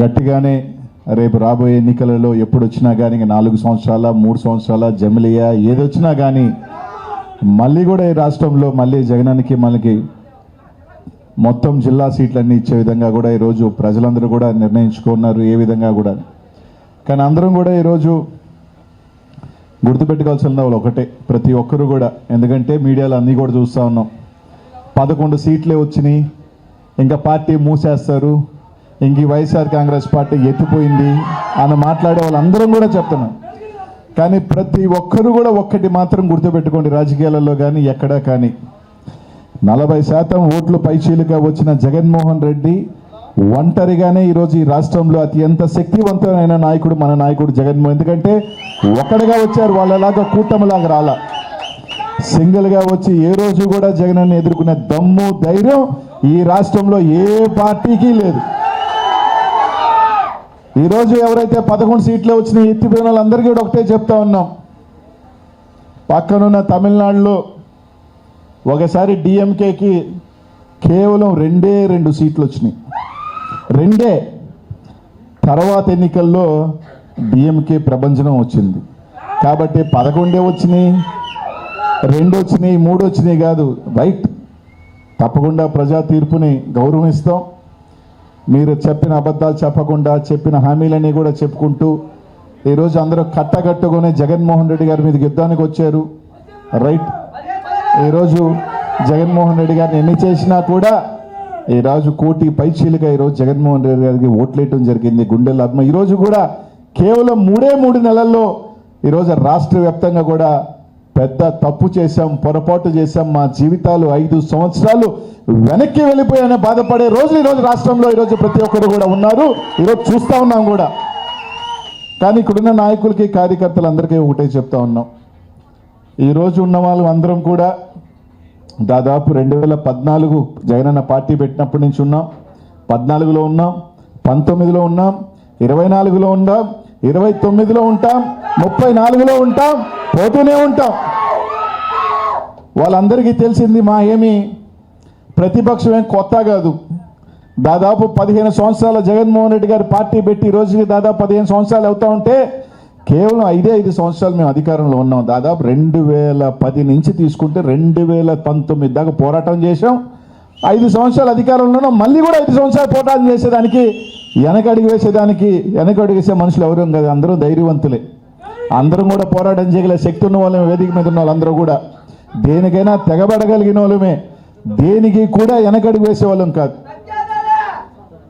గట్టిగానే రేపు రాబోయే ఎన్నికలలో ఎప్పుడు వచ్చినా కానీ ఇంకా నాలుగు సంవత్సరాల మూడు సంవత్సరాల జమిలియా ఏది వచ్చినా కానీ మళ్ళీ కూడా ఈ రాష్ట్రంలో మళ్ళీ జగనానికి మనకి మొత్తం జిల్లా సీట్లన్నీ ఇచ్చే విధంగా కూడా ఈరోజు ప్రజలందరూ కూడా నిర్ణయించుకున్నారు ఏ విధంగా కూడా. కానీ అందరం కూడా ఈరోజు గుర్తుపెట్టుకోవాల్సిన వాళ్ళు ఒకటే ప్రతి ఒక్కరు కూడా. ఎందుకంటే మీడియాలో అన్నీ కూడా చూస్తూ ఉన్నాం. పదకొండు సీట్లే వచ్చినాయి. ఇంకా పార్టీ మూసేస్తారు. ఇంక ఈ వైఎస్ఆర్ కాంగ్రెస్ పార్టీ ఎత్తిపోయింది అని మాట్లాడే వాళ్ళందరం కూడా చెప్తున్నాం. కానీ ప్రతి ఒక్కరు కూడా ఒక్కటి మాత్రం గుర్తుపెట్టుకోండి రాజకీయాలలో కానీ ఎక్కడా కానీ. నలభై శాతం ఓట్లు పైచీలుగా వచ్చిన జగన్మోహన్ రెడ్డి ఒంటరిగానే ఈరోజు ఈ రాష్ట్రంలో అత్యంత శక్తివంతమైన నాయకుడు మన నాయకుడు జగన్మోహన్. ఎందుకంటే ఒక్కడిగా వచ్చారు వాళ్ళలాగా కూటమిలాగా రాలా. సింగిల్గా వచ్చి ఏ రోజు కూడా జగన్ ఎదుర్కొనే దమ్ము ధైర్యం ఈ రాష్ట్రంలో ఏ పార్టీకి లేదు. ఈరోజు ఎవరైతే పదకొండు సీట్లు వచ్చిన ఎత్తిపోయిన వాళ్ళందరికీ కూడా ఒకటే చెప్తా ఉన్నాం. పక్కనున్న తమిళనాడులో ఒకసారి డిఎంకేకి కేవలం రెండే రెండు సీట్లు వచ్చినాయి. రెండే. తర్వాత ఎన్నికల్లో డిఎంకే ప్రభంజనం వచ్చింది. కాబట్టి పదకొండే వచ్చినాయి రెండు వచ్చినాయి మూడు వచ్చినాయి కాదు. రైట్. తప్పకుండా ప్రజా తీర్పుని గౌరవిస్తాం. మీరు చెప్పిన అబద్ధాలు చెప్పకుండా చెప్పిన హామీలన్నీ కూడా చెప్పుకుంటూ ఈరోజు అందరూ కట్టగట్టుకుని జగన్మోహన్ రెడ్డి గారి మీద యుద్ధానికి వచ్చారు. రైట్. ఈరోజు జగన్మోహన్ రెడ్డి గారిని ఎన్ని చేసినా కూడా ఈరోజు కోటి పైచీలుగా ఈరోజు జగన్మోహన్ రెడ్డి గారికి ఓట్లేయటం జరిగింది. గుండెల ఆత్మ. ఈరోజు కూడా కేవలం మూడే మూడు నెలల్లో ఈరోజు రాష్ట్ర వ్యాప్తంగా కూడా పెద్ద తప్పు చేశాం పొరపాటు చేశాం మా జీవితాలు ఐదు సంవత్సరాలు వెనక్కి వెళ్ళిపోయాయని బాధపడే రోజు ఈరోజు రాష్ట్రంలో ఈరోజు ప్రతి ఒక్కరు కూడా ఉన్నారు. ఈరోజు చూస్తూ ఉన్నాం కూడా. కానీ ఇక్కడున్న నాయకులకి కార్యకర్తలందరికీ ఒకటే చెప్తా ఉన్నాం. ఈరోజు ఉన్న వాళ్ళు అందరం కూడా దాదాపు రెండు వేల పద్నాలుగు జగనన్న పార్టీ పెట్టినప్పటి నుంచి ఉన్నాం. పద్నాలుగులో ఉన్నాం పంతొమ్మిదిలో ఉన్నాం ఇరవై నాలుగులో ఉన్నాం ఇరవై తొమ్మిదిలో ఉంటాం ముప్పై నాలుగులో ఉంటాం పోతూనే ఉంటాం. వాళ్ళందరికీ తెలిసింది మా ఏమి ప్రతిపక్షం ఏం కొత్త కాదు. దాదాపు పదిహేను సంవత్సరాల జగన్మోహన్ రెడ్డి గారి పార్టీ పెట్టి ఈ రోజుకి దాదాపు పదిహేను సంవత్సరాలు అవుతా ఉంటే కేవలం ఐదే ఐదు సంవత్సరాలు మేము అధికారంలో ఉన్నాం. దాదాపు రెండు వేల పది నుంచి తీసుకుంటే రెండు వేల పంతొమ్మిది దాకా పోరాటం చేశాం. ఐదు సంవత్సరాలు అధికారంలో ఉన్నాం. మళ్ళీ కూడా ఐదు సంవత్సరాలు పోరాటం చేసేదానికి వెనకడిగి వేసేదానికి వెనకడుగు వేసే మనుషులు ఎవరు కదా. అందరూ ధైర్యవంతులే. అందరం కూడా పోరాటం చేయగల శక్తి ఉన్న వాళ్ళమే వేదిక మీద ఉన్న వాళ్ళందరూ కూడా. దేనికైనా తెగబడగలిగిన వాళ్ళమే. దేనికి కూడా వెనకడుగు వేసేవాళ్ళం కాదు.